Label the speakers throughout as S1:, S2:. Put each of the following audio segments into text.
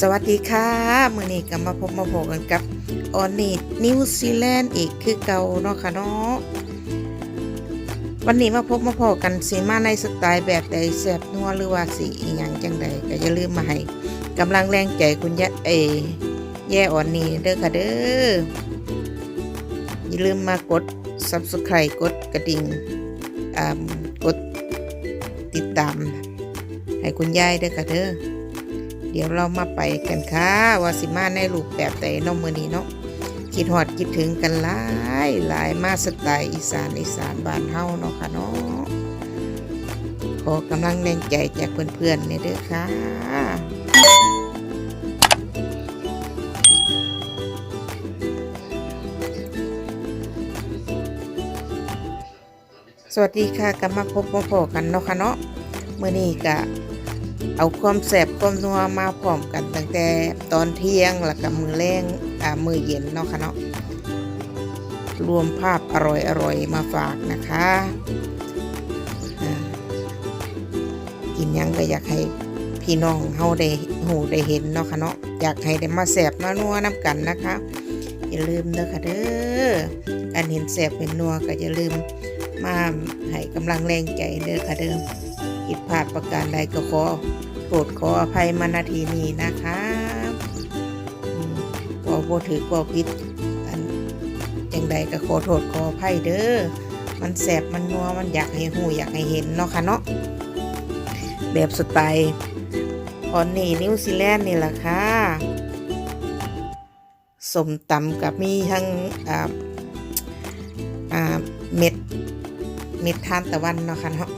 S1: สวัสดีค่ะมื้อนี้ก็มาพบมาพบกันกับออนนี่นิวซีแลนด์อีกคือเก่าเนาะค่ะเนาะวันนี้มาพบมาพบกันสิมาในสไตล์แบบใดแซบนัวหรือว่าสิอีหยังจังใดก็อย่าลืมมาให้กำลังแรงใจคุณยะเอแย่ออนนี่เด้อค่ะเด้ออย่าลืมมากด Subscribe กดกระดิ่งอ่ากดติดตาม ให้คุณยายเด้อค่ะเด้อ เดี๋ยวเรามาไปกันค่ะว่าสิมาในรูปแบบใดเน้องมือนี้เนาะคิดฮอดคิดถึงกันหลายหลายมาสไตล์อีสานอีสานบ้านเฮาเนาะค่ะเนาะขอกำลังแรงใจจากเพื่อนๆเนี่ยเด้อค่ะสวัสดีค่ะกลับมาพบมาพอกันเนาะค่ะเนาะเมื้อนี้ก็ เอาความแสบความนัวมาพร้อมกันตั้งแต่ตอนเที่ยงแล้วก็มือแรงอ่ามือเย็นเนาะค่ะเนาะรวมภาพอร่อยอร่อยมาฝากนะคะกินยังก็อยากให้พี่น้องเฮาได้หูได้เห็นเนาะค่ะเนาะอยากให้ได้มาแสบมานัวน้ำกันนะคะ อย่าลืมเด้อค่ะเด้อการเห็นแสบเป็นนัวก็อย่าลืมมาให้กำลังแรงใจเด้อค่ะเด้อ ผิดพลาดประการใดก็ขอโปรดขออภัยมานาทีนี้นะคะอืมก็บ่ถือก็ผิดอันจังใดก็ขอโทษขออภัยเด้อมันแสบมันนัวมันอยากให้หูอยากให้เห็นเนาะค่ะเนาะแบบสไตล์ออนนี่นิวซีแลนด์นี่แหละค่ะสมตำกับมีทั้งเม็ดเม็ดทานตะวันเนาะค่ะเนาะ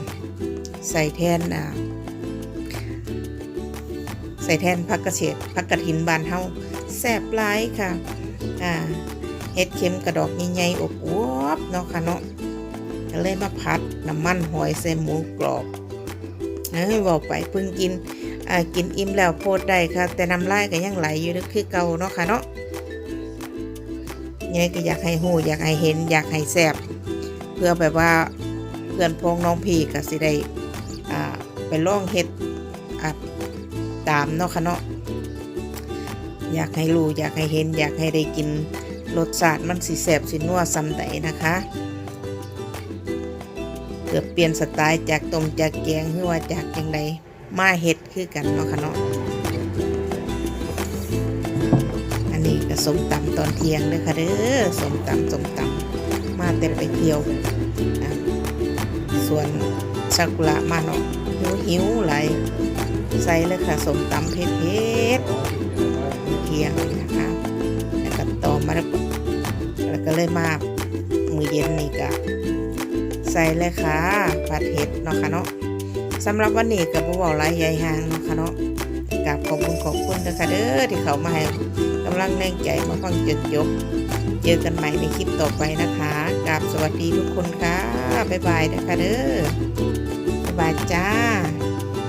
S1: ใส่แทนอ่าใส่แทนผักกระเฉดผักกระถินบานเฮาแซ่บหลายค่ะอ่าเฮ็ดเค็มกระดอกใหญ่ๆอบอวบเนาะค่ะเนาะก็เลยมาผัดน้ำมันหอยใส่หมูกรอบเอ้ยบอกไปเพิ่งกินอ่ากินอิ่มแล้วโพดได้ค่ะ แต่น้ำลายก็ยังไหลอยู่นึกคือเก่าเนาะค่ะเนาะยังไงก็อยากให้หูอยากให้เห็นอยากให้แซ่บเพื่อแบบว่าเพื่อนพ้องน้องพี่ก็สิได้ อ่าไปลองเฮ็ดอ่าตามเนาะค่ะเนาะอยากให้รู้อยากให้เห็น อยากให้ได้กินรสชาติมันสิแซ่บสินัวซ้ำใดนะคะ เกือบเปลี่ยนสไตล์จากต้มจากแกงหรือว่าจากจังใดมาเฮ็ดคือกันเนาะค่ะเนาะอันนี้ก็สมตำตอนเที่ยงเด้อค่ะเด้อสมตำสมตำมาแต่ไปเที่ยวอะส่วน ซากุระมาเนาะหิวหิวไหลใส่เลยค่ะสมตำเผ็ดเผ็ดเที่ยงนะคะแล้วก็ต่อมาแล้วก็แล้วก็เลยมามือเย็นนี่ก็ใส่เลยค่ะผัดเห็ดเนาะค่ะเนาะสำหรับวันนี้กับผู้บอกไรใหญ่หางเนาะค่ะเนาะกับขอบคุณขอบคุณนะคะเด้อที่เขามาให้กำลังแรงใจมาฟังจนจบเจอกันใหม่ในคลิปต่อไปนะคะกราบสวัสดีทุกคนค่ะบ๊ายบายนะคะเด้อ บายจ้า